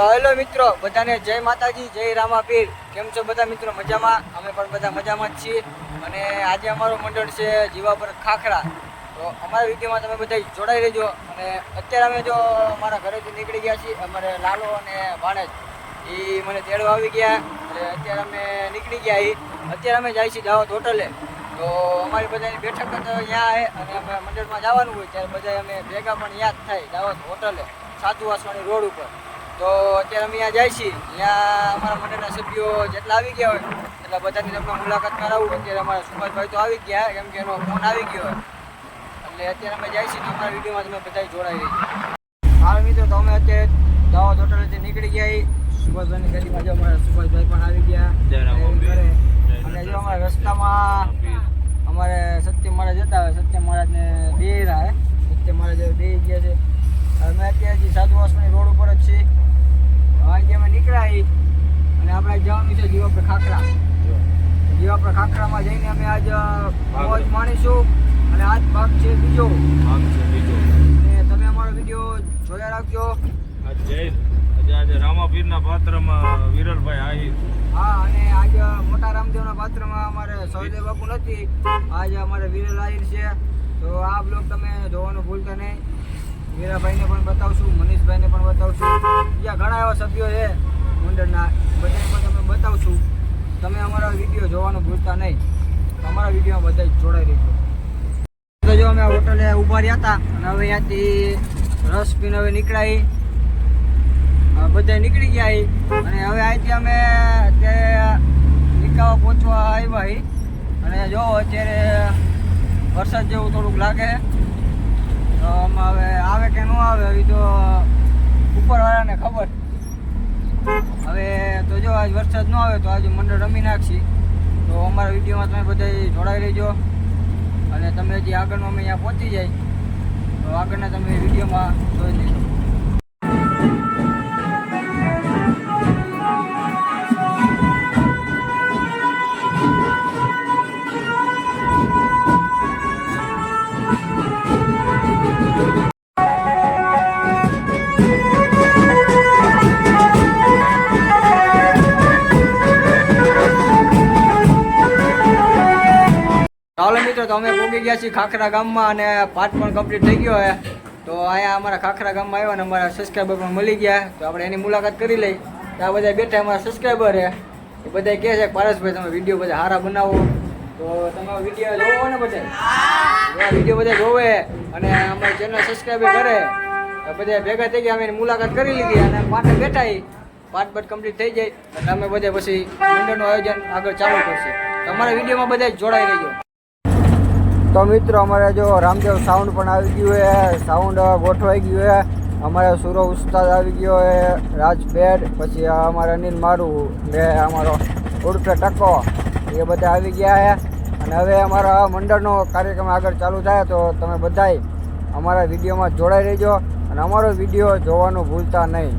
તો હેલો મિત્રો, બધાને જય માતાજી, જય રામાપીર. કેમ છો બધા મિત્રો? મજામાં? અમે પણ બધા મજામાં જ છીએ. અને આજે અમારું મંડળ છે જીવા પર ખાખરા. તો અમારા વિડીયોમાં તમે બધા જોડાઈ રહેજો. અને અત્યારે અમે જો અમારા ઘરેથી નીકળી ગયા છીએ, અમારે લાલો અને ભાણેજ. એ મને તેડવા આવી ગયા. એટલે અત્યારે અમે નીકળી ગયા એ અત્યારે અમે જાય છીએ દાવત હોટલે. તો અમારી બધાની બેઠક તો અહીંયા છે અને અમે મંડળમાં જવાનું હોય ત્યારે બધા અમે ભેગા પણ યાદ થાય દાવત હોટલે સાધુ વાસવાની રોડ ઉપર. તો અત્યારે અમે અહીંયા જાય છીએ. ત્યાં અમારા મંડળના સભ્યો જેટલા આવી ગયા હોય એટલા બધાની તમને મુલાકાત કરાવું અત્યારે અમારા સુભાષભાઈ તો આવી ગયા કેમ કે એનો ફોન આવી ગયો હોય. એટલે અત્યારે અમે જાય છીએ ને અમારા વિડીયોમાં તમે બધા જોડાઈ રહી હાલ મિત્રો તો અમે અત્યારે દાવત હોટલથી નીકળી ગયા સુભાષભાઈની ગાડીમાં જો અમારા સુભાષભાઈ પણ આવી ગયા. અને જો અમારા રસ્તામાં અમારે સત્ય મહારાજ જતા હોય સત્ય મહારાજને બે રહ્યા સત્ય મહારાજ બે ગયા છે. અમે અત્યારે સાધુ વાસણી રોડ ઉપર જ છીએ. અમે અને આપણે જવાનું છે જીવાપર ખાખરા. જીવાપર ખાખરામાં જઈને અમે આજ મોજ માણીશું. અને આજ ભાગ છે બીજો. ભાગ છે બીજો. અને તમે અમારો વીડિયો જોયા રાખજો. જય આજે આજે રામાપીરના પાત્રમાં વિરલભાઈ આહિર હા અને આજ મોટા રામદેવના પાત્રમાં અમારે સહદેવ બાપુ નથી. આજે અમારે વિરલ આહિર છે. તો આ બ્લોગ તમે જોવાનું ભૂલતા નહીં. વીરાભાઈને પણ બતાવશું, મનીષભાઈને પણ બતાવશું. બીજા ઘણા એવા સભ્યો છે મંડળના, બધાને પણ તમે બતાવશું. તમે અમારા વીડિયો જોવાનું ભૂલતા નહીં. અમારા વિડીયોમાં બધા જોડાઈ રહેજો. જો અમે હોટલે ઊભા રહ્યા હતા અને હવે અહીંયાથી રસ પીને હવે નીકળાઈ. બધા નીકળી ગયા. અને હવે અહીંથી અમે અત્યારે નિકાવા પહોંચવા આવ્યા. અને જો અત્યારે વરસાદ જેવું થોડુંક લાગે. એ તો ઉપરવાળાને ખબર. હવે તો જો આજ વરસાદ ન આવે તો આજે મંડળ રમી નાખશી. તો અમારા વિડીયોમાં તમે બધા જોડાઈ રહેજો. અને તમે જે આગળમાં અમે અહીંયા પહોંચી જાય, તો આગળના તમે વિડીયોમાં જોઈ લેજો. ચાલો મિત્રો, તો અમે પહોંચી ગયા છીએ ખાખરા ગામમાં અને પાઠ પણ કમ્પ્લીટ થઈ ગયો છે. તો અહીંયા અમારા ખાખરા ગામમાં આવ્યા અને અમારા સબસ્ક્રાઈબર પણ મળી ગયા. તો આપણે એની મુલાકાત કરી લઈ. તો આ બધા બેઠા અમારા સબસ્ક્રાઈબર છે. એ બધા કહે છે, પારસભાઈ, તમે વીડિયો બધા સારા બનાવો. તો તમે વીડિયો જોવો ને બધા વીડિયો બધા જોવે અને અમારી ચેનલ સબસ્ક્રાઈબ કરે. બધા ભેગા થઈ ગયા, અમે એની મુલાકાત કરી લીધી અને પાઠે બેઠા. પાઠ બાટ કમ્પ્લીટ થઈ જાય. અને અમે બધા પછી મંડળનું આયોજન આગળ ચાલુ કરશે. તમારા વિડીયોમાં બધા જોડાઈ રહેજો. તો મિત્રો, અમારે જો રામદેવ સાઉન્ડ પણ આવી ગયું છે સાઉન્ડ ગોઠવાઈ ગયું છે. અમારે સુરો ઉસ્તાદ આવી ગયો છે રાજપેડ પછી અમારે અનિલ મારું ને અમારો ઉડપે ટકો, એ બધા આવી ગયા છે. અને હવે અમારા મંડળનો કાર્યક્રમ આગળ ચાલુ થાય તો તમે બધાય અમારા વિડીયોમાં જોડાઈ રહેજો. અને અમારો વીડિયો જોવાનું ભૂલતા નહીં.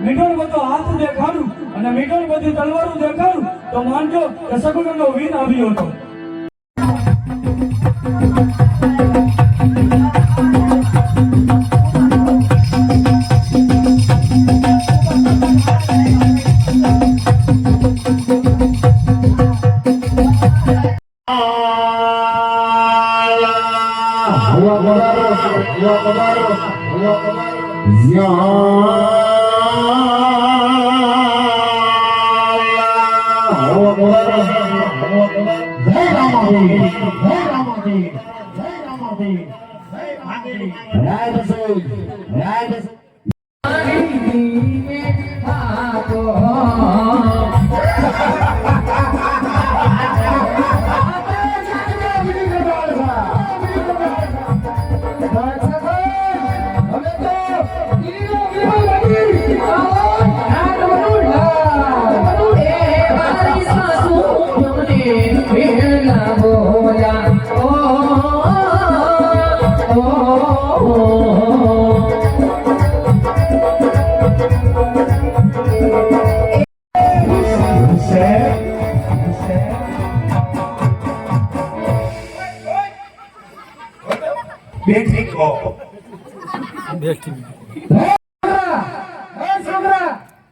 મીઠોળ બધો હાથ દેખાડું અને મીઠોળ બધી તલવારું દેખાડું તો માનજો કે સગુણનો વીર આવ્યો હતો Deus.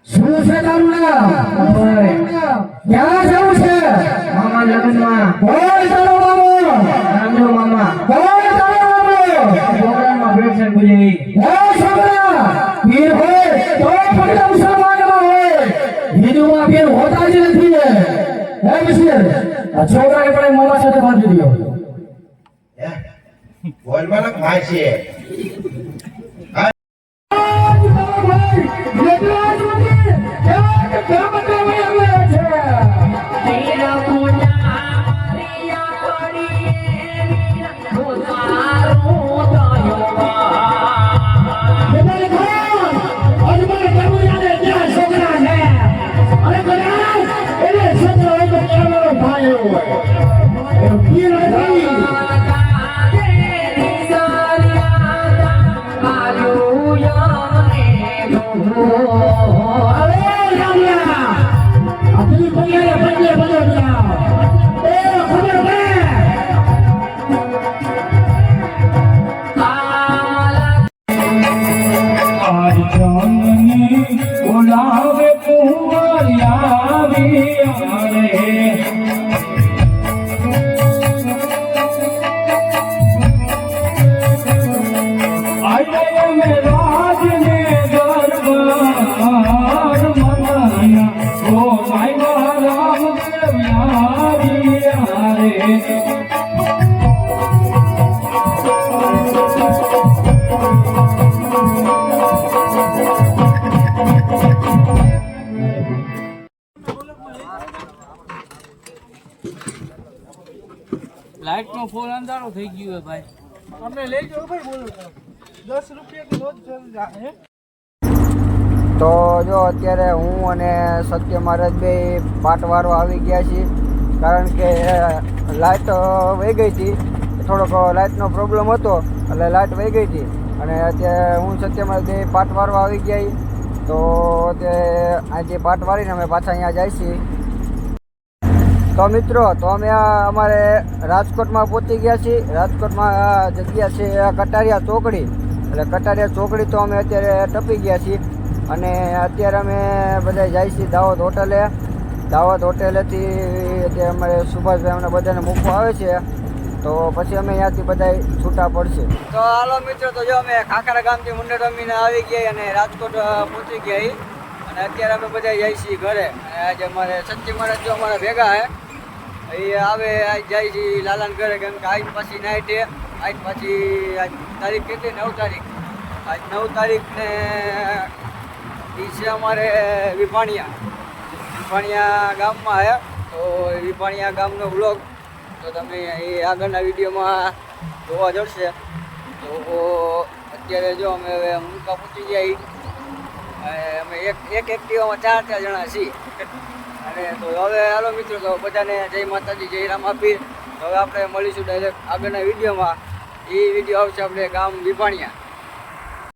શું છે તારું નામ? ક્યાં જવું છે? મામા લગ્નમાં. કોણ તારો મામો. રામજો મામા. કોણ તારો મામો. બોલી હે છોકરા પીર હોય તો પણ મુસલમાનમાં હોય. હિન્દુમાં પીર હોતા જ નથી હે આ છોકરાને પણ મામા સાથે બાંધી દો બોલવાનો ભાઈ છે બોલાવે કુંવરિયા વિયારે. લાઈટ નો ફોન અંધારો થઈ ગયો હે ભાઈ. તો. જો અત્યારે હું અને સત્ય મહારાજ બે પાટવારો આવી ગયા છીએ. કારણ કે લાઇટ વહી ગઈ હતી. થોડોક લાઇટનો પ્રોબ્લેમ હતો એટલે લાઇટ વહી ગઈ હતી. અને અત્યારે હું સત્ય મહારાજ બે પાટવારો આવી ગયા તો અત્યારે આજે પાટ વાળીને અમે પાછા અહીંયા જાય છીએ. તો મિત્રો, તો અમે અમારે રાજકોટમાં પહોંચી ગયા છીએ. રાજકોટમાં જગ્યા છે કટારિયા ચોકડી. એટલે કટારિયા ચોકડી તો અમે અત્યારે ટપી ગયા છીએ. અને અત્યારે અમે બધા જાય છીએ દાવત હોટલે. દાવત હોટેલેથી અત્યારે અમારે સુભાષભાઈ અમને બધાને મૂકવા આવે છે. તો પછી અમે ત્યાંથી બધા છૂટા પડશે. તો હાલો મિત્રો, તો જો અમે ખાખરા ગામથી મુંડે રમીને આવી ગયા અને રાજકોટ પહોંચી ગયા અને અત્યારે અમે બધા જઈએ છીએ ઘરે. અને આજે અમારે સચ્ચી મહારાજ જો અમારા ભેગા હે. એ આવે જાય છે લાલાન ઘરે, કેમ કે આજ પછી નાઇટ છે. આજ પછી, આજ તારીખ કેટલી નવ તારીખ? આજ નવ તારીખ ને એ છે અમારે વિભાણિયા. વિભાણિયા ગામમાં આવ્યા તો એ વિભાણિયા ગામનો બ્લોગ તો તમે એ આગળના વિડીયોમાં જોવા જશે તો અત્યારે જો અમે હવે મુંકા પહોંચી જાય અમે એક એક એક્ટિવામાં ચાર ચાર જણા છીએ. અને તો હવે હાલો મિત્રો, તો બધાને જય માતાજી, જય રામ આપી હવે આપણે મળીશું ડાયરેક્ટ આગળના વિડીયોમાં. એ વીડિયો આવશે આપણે ગામ વિભાણિયા.